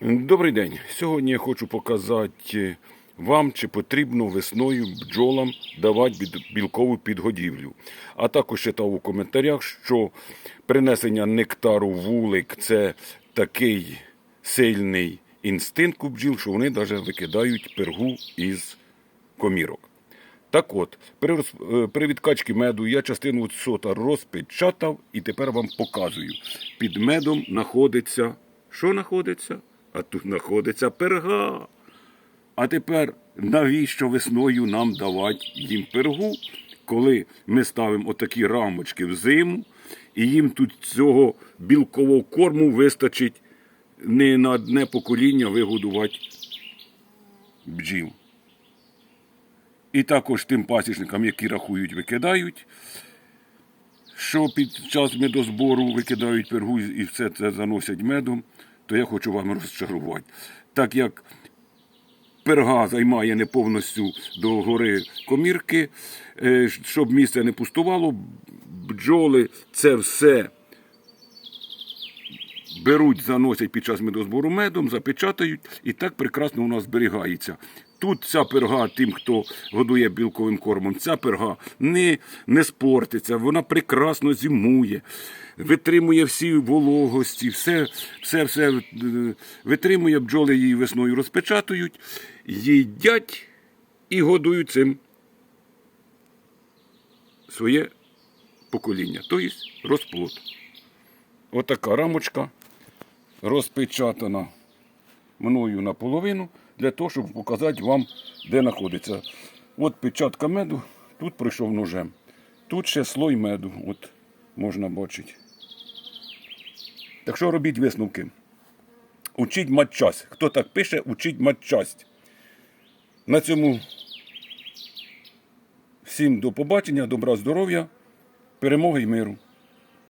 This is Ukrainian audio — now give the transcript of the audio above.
Добрий день. Сьогодні я хочу показати вам, чи потрібно весною бджолам давати білкову підгодівлю. А також читав у коментарях, що принесення нектару вулик це такий сильний інстинкт у бджіл, що вони навіть викидають пергу із комірок. Так от, при, е, при відкачці меду я частину сота розпечатав і тепер вам показую. Під медом знаходиться. Що знаходиться? А тут знаходиться перга. А тепер навіщо весною нам давати їм пергу, коли ми ставимо отакі рамочки в зиму, і їм тут цього білкового корму вистачить не на одне покоління вигодувати бджіл. І також тим пасічникам, які рахують, викидають, що під час медозбору викидають пергу і все це заносять медом, то я хочу вам розчарувати. Так як перга займає не повністю до гори комірки, е, щоб місце не пустувало, бджоли це все беруть, заносять під час медозбору медом, запечатають, і так прекрасно у нас зберігається. Тут ця перга, тим, хто годує білковим кормом, ця перга не, не спортиться, вона прекрасно зимує, витримує всі вологості, все, все, все е, витримує, бджоли її весною розпечатують, їдять і годують цим своє покоління, тобто розплод. Отака рамочка розпечатана мною наполовину для того, щоб показати вам, де знаходиться. От печатка меду, тут пройшов ножем. Тут ще слой меду, от можна бачити. Так що робіть висновки. Учіть матчасть. Хто так пише, учіть матчасть. На цьому всім до побачення, добра здоров'я, перемоги і миру.